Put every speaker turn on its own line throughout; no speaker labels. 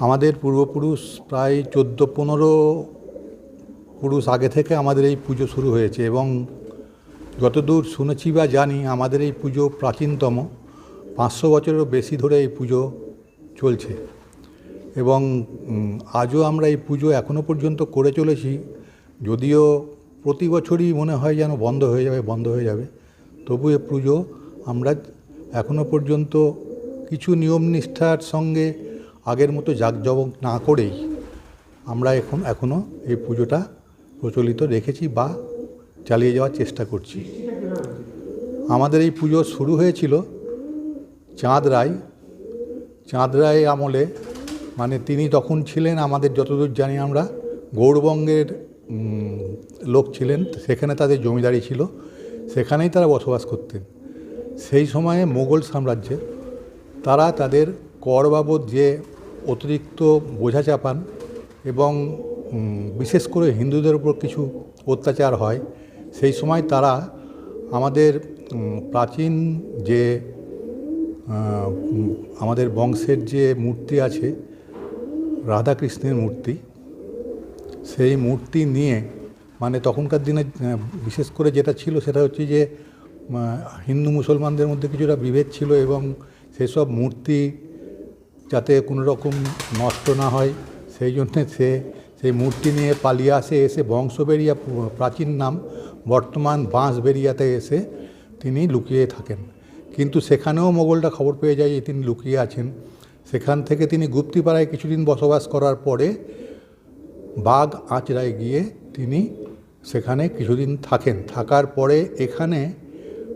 আমাদের পূর্বপুরুষ প্রায় চোদ্দ পনেরো পুরুষ আগে থেকে আমাদের এই পুজো শুরু হয়েছে এবং যতদূর শুনেছি বা জানি আমাদের এই পুজো প্রাচীনতম, পাঁচশো বছরেরও বেশি ধরে এই পুজো চলছে। এবং আজও আমরা এই পুজো এখনও পর্যন্ত করে চলেছি। যদিও প্রতি বছরই মনে হয় যেন বন্ধ হয়ে যাবে, বন্ধ হয়ে যাবে। তবু এ পুজো আমরা এখনও পর্যন্ত কিছু নিয়ম নিষ্ঠার সঙ্গে আগের মতো জাঁকজমক না করেই আমরা এখন এখনও এই পুজোটা প্রচলিত রেখেছি বা চালিয়ে যাওয়ার চেষ্টা করছি। আমাদের এই পুজো শুরু হয়েছিল চাঁদ রায়। চাঁদ রায় আমলে মানে তিনি তখন ছিলেন আমাদের যতদূর জানি আমরা, গৌরবঙ্গের লোক ছিলেন। সেখানে তাদের জমিদারি ছিল। সেখানেই তারা বসবাস করতেন। সেই সময়ে মোগল সাম্রাজ্যে তারা তাদের কর বাবদ যে অতিরিক্ত বোঝা চাপান এবং বিশেষ করে হিন্দুদের উপর কিছু অত্যাচার হয়, সেই সময় তারা আমাদের প্রাচীন যে আমাদের বংশের যে মূর্তি আছে, রাধাকৃষ্ণের মূর্তি, সেই মূর্তি নিয়ে মানে তখনকার দিনে বিশেষ করে যেটা ছিল সেটা হচ্ছে যে হিন্দু মুসলমানদের মধ্যে কিছুটা বিভেদ ছিল এবং সেসব মূর্তি যাতে কোনো রকম নষ্ট না হয়। সেই জন্যে সে, সেই মূর্তি নিয়ে পালিয়ে আসে, এসে বংশবেরিয়া প্রাচীন নাম বর্তমান বাঁশবেরিয়াতে এসে তিনি লুকিয়ে থাকেন। কিন্তু সেখানেও মোগলটা খবর পেয়ে যায় যে তিনি লুকিয়ে আছেন। সেখান থেকে তিনি গুপ্তিপাড়ায় কিছুদিন বসবাস করার পরে বাঘ আঁচড়ায় গিয়ে তিনি সেখানে কিছুদিন থাকেন। থাকার পরে এখানে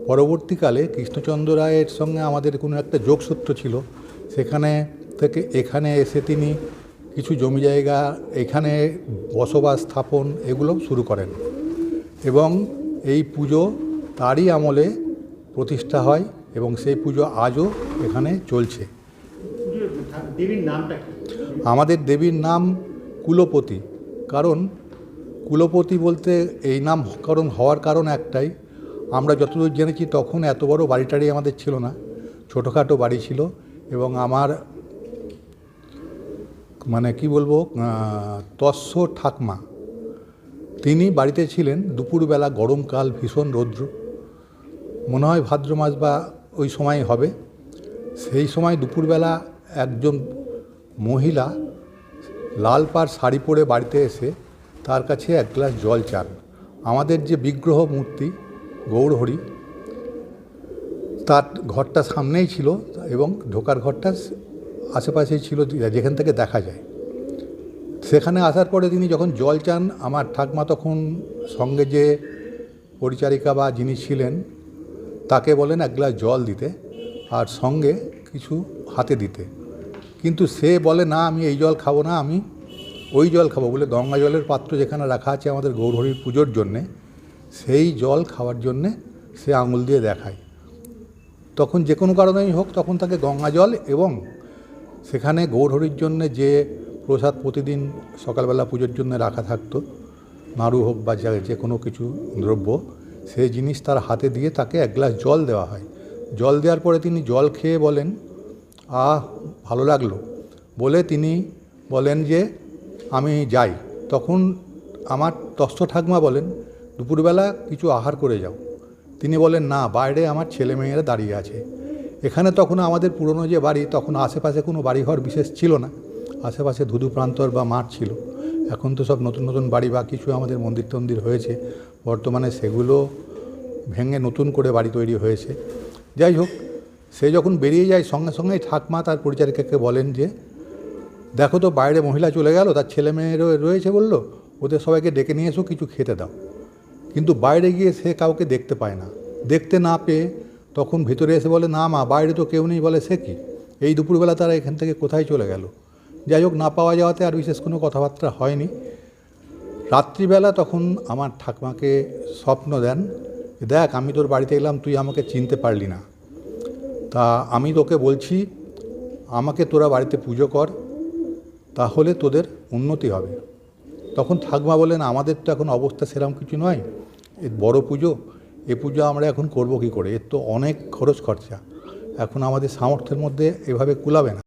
পরবর্তীকালে কৃষ্ণচন্দ্র রায়ের সঙ্গে আমাদের কোনো একটা যোগসূত্র ছিল। সেখানে থেকে এখানে এসে তিনি কিছু জমি জায়গা এখানে বসবাস স্থাপন এগুলো শুরু করেন। এবং এই পুজো তারই আমলে প্রতিষ্ঠা হয় এবং সেই পুজো আজও এখানে চলছে।
দেবীর নামটা
আমাদের দেবীর নাম কুলপতি। কারণ কুলপতি বলতে এই নাম কারণ হওয়ার কারণ একটাই আমরা যতদূর জেনেছি তখন এত বড় বাড়িটারি আমাদের ছিল না ছোটোখাটো বাড়ি ছিল এবং আমার মানে কি বলব তস্য ঠাকমা। তিনি বাড়িতে ছিলেন, দুপুরবেলা গরমকাল, ভীষণ রৌদ্র। মনে হয় ভাদ্র মাস বা ওই সময় হবে। সেই সময় দুপুরবেলা একজন মহিলা লাল পাড় শাড়ি পরে বাড়িতে এসে তার কাছে এক গ্লাস জল চান। আমাদের যে বিগ্রহ মূর্তি, গৌরহরি, তার ঘরটা সামনেই ছিল এবং ঢোকার ঘরটা আশেপাশেই ছিল যেখান থেকে দেখা যায়। সেখানে আসার পরে তিনি যখন জল চান, আমার ঠাকমা তখন সঙ্গে যে পরিচারিকা বা যিনি ছিলেন, তাকে বলেন এক গ্লাস জল দিতে আর সঙ্গে কিছু হাতে দিতে। কিন্তু সে বলে, না, আমি এই জল খাব না, আমি ওই জল খাব। বলে গঙ্গা জলের পাত্র যেখানে রাখা আছে আমাদের গৌরহরির পুজোর জন্যে, সেই জল খাওয়ার জন্যে সে আঙুল দিয়ে দেখায়। তখন যে কোনো কারণেই হোক, তখন তাকে গঙ্গা জল এবং সেখানে গৌরহরির জন্যে যে প্রসাদ প্রতিদিন সকালবেলা পুজোর জন্য রাখা থাকতো, নাড়ু হোক বা যা, যে কোনো কিছু দ্রব্য সেই জিনিস তার হাতে দিয়ে তাকে এক গ্লাস জল দেওয়া হয়। জল দেওয়ার পরে তিনি জল খেয়ে বলেন, আহ, ভালো লাগল। বলে তিনি বলেন যে, আমি যাই। তখন আমার তস্ত ঠাকমা বলেন, দুপুরবেলা কিছু আহার করে যাও। তিনি বলেন, না, বাইরে আমার ছেলে মেয়েরা দাঁড়িয়ে আছে। এখানে তখন আমাদের পুরনো যে বাড়ি, তখন আশেপাশে কোনো বাড়িঘর বিশেষ ছিল না। আশেপাশে ধুধু প্রান্তর বা মাঠ ছিল। এখন তো সব নতুন নতুন বাড়ি বা কিছু আমাদের মন্দির টন্দির হয়েছে। বর্তমানে সেগুলো ভেঙে নতুন করে বাড়ি তৈরি হয়েছে। যাই হোক, সে যখন বেরিয়ে যায়, সঙ্গে সঙ্গেই ঠাকমা তার পরিচারিকাকে বলেন যে, দেখো তো বাইরে মহিলা চলে গেল, তার ছেলে মেয়ে রয়েছে বলল, ওদের সবাইকে ডেকে নিয়ে এসো, কিছু খেতে দাও। কিন্তু বাইরে গিয়ে সে কাউকে দেখতে পায় না। দেখতে না পেয়ে তখন ভিতরে এসে বলে, না মা, বাইরে তো কেউ নেই। বলে, সে কি? এই দুপুরবেলা তারা এখান থেকে কোথায় চলে গেল? যাই হোক, না পাওয়া যাওয়াতে আর বিশেষ কোনো কথাবার্তা হয়নি। রাত্রিবেলা তখন আমার ঠাকমাকে স্বপ্ন দেন দেখ, আমি তোর বাড়িতে এলাম, তুই আমাকে চিনতে পারলি না। তা আমি তোকে বলছি, আমাকে তোরা বাড়িতে পুজো কর, তাহলে তোদের উন্নতি হবে। তখন ঠাকমা বলেন আমাদের তো এখন অবস্থা সেরকম কিছু নয়। বড় পুজো এ পুজো আমরা এখন করব কি করে? এর তো অনেক খরচ খরচা। এখন আমাদের সামর্থ্যের মধ্যে এভাবে কুলাবে না।